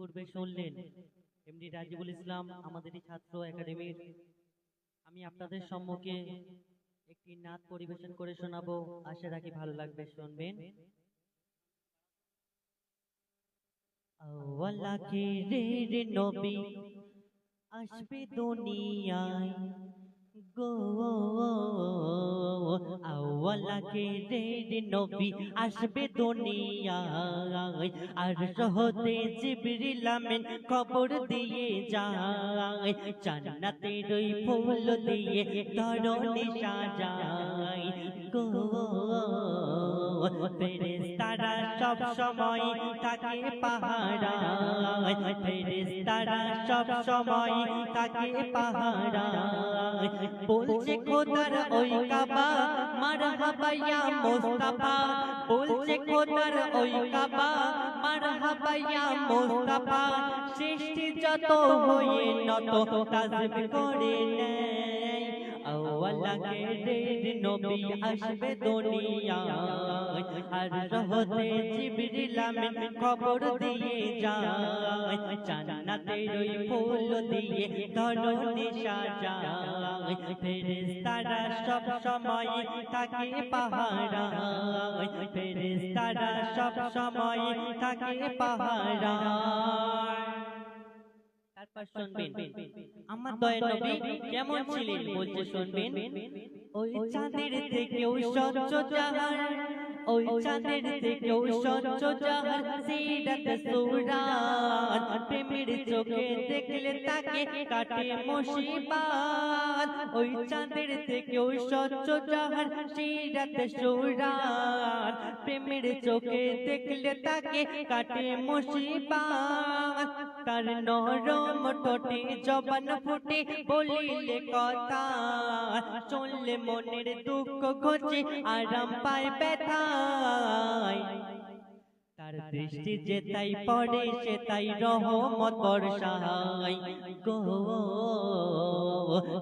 পূর্বে শুনলেন। এমডি রাজিবুল ইসলাম আমাদেরই ছাত্র একাডেমির আমি আপনাদের সম্মুখে একটি নাচ পরিবেশন করে শোনাবো। আশা রাখি ভালো লাগবে শুনবেন। রে রে নবী আসবে দুনিয়ায়। গো আওয়ালা কে রে নবী, আসবে দুনিয়ায় আর সহতে জিবরিল আমিন খবর দিয়ে যায়, জান্নাতের ওই ফুল দিয়ে ধরণি সাজায়। গো, ফেরেশতারা সব সময় থাকে পাহারায়। ফেরেশতারা সব সময় থাকে পাহারায়। বলছে, খোদার ওই কাবা মারহাবা ইয়া মুস্তাফা, বলছে খোদার ওই কাবা। মারহাবা ইয়া মুস্তাফা, সৃষ্টি যত হয়ে নত তাজবি করে নেয় আওয়ালা দের নবী আসবে দুনিয়ায় আর রহতে জিবরিল আমিন খবর দিয়ে যায় জান্নাতের ফুল দিয়ে ধরণি সাজায় ফেরেশতারা সব সময় থাকে পাহারায় ফেরেশতারা সব সময় থাকে পাহারায় শুনবেন আমার দয়া নবী কেমন ছিলেন বলছে শুনবেন ওই চাঁদের থেকেও স্বচ্ছ জাহান ওই চাঁদের থেকেও স্বচ্ছ জাহান সিরাত সুরাত প্রেমের চোখে দেখলে তাকে কাটে মুসিবাত ওই চাঁদের থেকেও স্বচ্ছ জাহান সিরাত সুরাত প্রেমের চোখে দেখলে তাকে কাটে মুসিবাত তার নরম ঠোঁটে জবান ফুটে বলিলে কথা চললে মনের দুঃখ ঘোচে আরাম পায় ব্যথায় তার দৃষ্টি যে তাই পড়ে, সে তাই রহমত বর্ষায়। গো,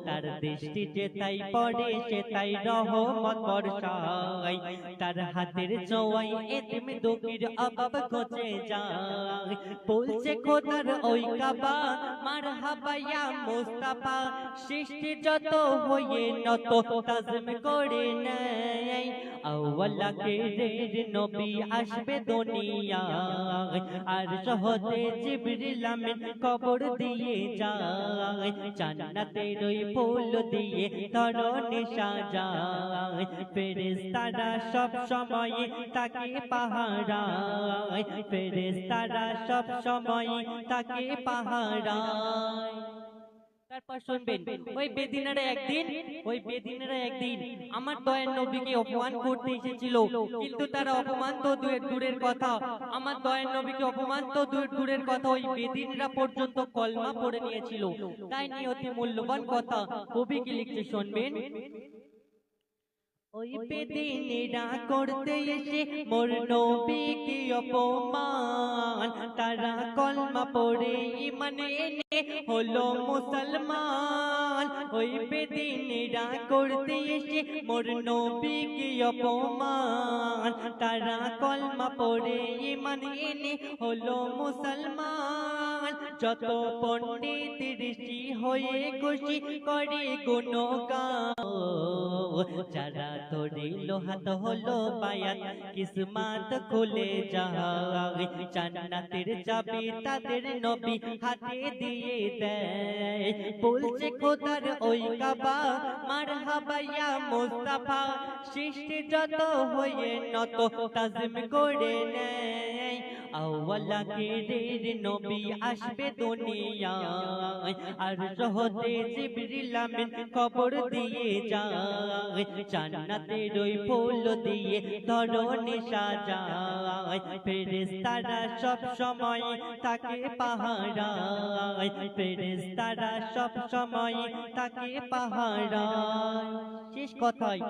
তার দৃষ্টি যে তাই পড়ে, সে তাই রহমত বর্ষায়। তার হাতের জোয়াই এতিম দুঃখীর অভাব ঘটে যায়। বলছে খোদার ওই কাবা মার হাবাইয়া মুস্তাফা, সৃষ্টি যত হয়ে নত, তাজম করে নেয়। কে নবী আসবে দুনিয়ায় আর সহজে জিবরিল আমিন খবর দিয়ে যায় জান্নাতের ওই ফুল দিয়ে ধরণি সাজায় ফেরেশতারা সব সময় তাকে পাহারায় ফেরেশতারা সব সময় তাকে পাহারায় তারপর শুনবেন ওই বেদিনারা একদিন ওই বেদিনারা একদিন আমার দয়ার নবীকে অপমান করতে এসেছিল। কিন্তু তারা অপমান তো দূরের দূরের কথা। আমার দয়ার নবীকে অপমান তো দূর দূরের কথা। ওই বেদিনরা পর্যন্ত কলমা পড়ে নিয়েছিল। তাই নিয়ে অতি মূল্যবান কথা। কবি কি লিখতে শুনবেন? ওই বেদিনেরা করতে এসে মোর নবীকে অপমান। তারা কলমা পড়ে এনে হলো মুসলমান। ওই বেদিনেরা করতে এসে মোর নবীকে অপমান। তারা কলমা পড়ে এনে হলো মুসলমান। যত পণ্ডিত ঋষি হয়ে খুশি করে গুণগান যারা ধরিল হাত হলো বায়াত, কিসমত খুলে যায় জান্নাতের চাবি তাদের নবী হাতে দিয়ে দেয়। বলছে খোদার ওই কাবা, মারহাবা ইয়া মুস্তাফা। সৃষ্টি যত হয়ে নত, তাজিম করে নেয়। আওয়ালা কে নবী আসবে দুনিয়ায়, আর রহতে জিবরিল খবর দিয়ে যায়, জান্নাতের ওই ফুল দিয়ে ধরণি সাজায়, ফেরেশতারা সব সময় তাকে পাহারায়, ফেরেশতারা সব সময় তাকে পাহারায়। শেষ কথাই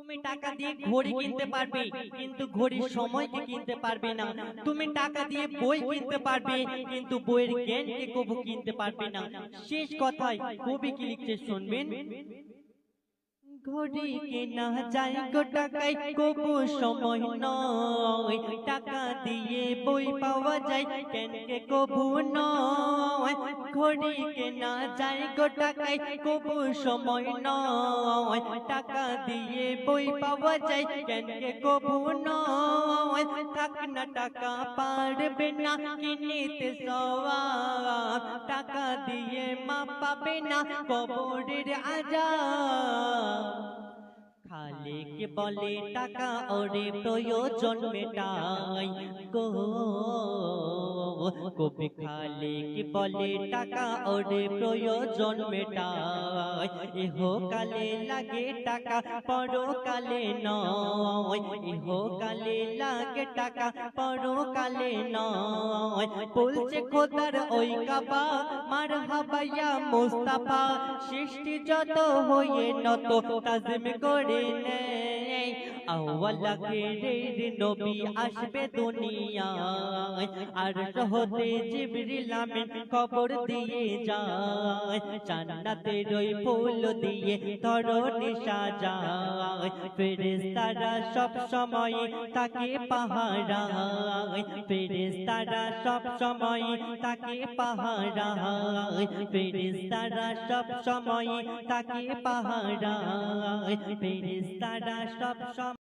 তুমি টাকা দিয়ে ঘড়ি কিনতে পারবে কিন্তু ঘড়ির সময়কে কিনতে পারবে না। তুমি টাকা দিয়ে বই কিনতে পারবে কিন্তু বইয়ের জ্ঞানকে কবু কিনতে পারবে না। শেষ কথায় কবি কি লিখছে শুনবেন? ঘড়ি কেনা যায় গো টাকায় কবু সময় নয়। টাকা দিয়ে বই পাওয়া যায় কেন কে কবু নয়? ঘড়ি কেনা যায় গো টাকায় কবু সময় নয়। টাকা দিয়ে বই পাওয়া যায় কেন কে কবু নয়? থাক না টাকা পারবে না কিনিতে সওয়াব। টাকা দিয়ে মা পাবে না কবরের আজাব। love. খালিক বলে টাকা ওরে প্রয়োজন মেটাই গো? কবি খালিক বলে টাকা ওরে প্রয়োজন মেটাই? ইহো কালে লাগে টাকা পরকালে নয়। ইহো কালে লাগে টাকা পরকালে নয়। বলছে খোদার ওই কাবা মার হাবাইয়া মুস্তাফা সৃষ্টি যত হয়ে নত তাজম করে নেয় আওয়ালা কেরের নবী আসবে দুনিয়ায় আর হতে জিবরিল আমিন খবর দিয়ে যায়। জান্নাতের ওই ফুল দিয়ে ধরণি সাজায় ফেরেশতারা সব সময় তাকে পাহারায় ফেরেশতারা সব সময় তাকে পাহারায় ফেরেশতারা সব সময় তাকে পাহারায় ফেরেশতারা সব সময়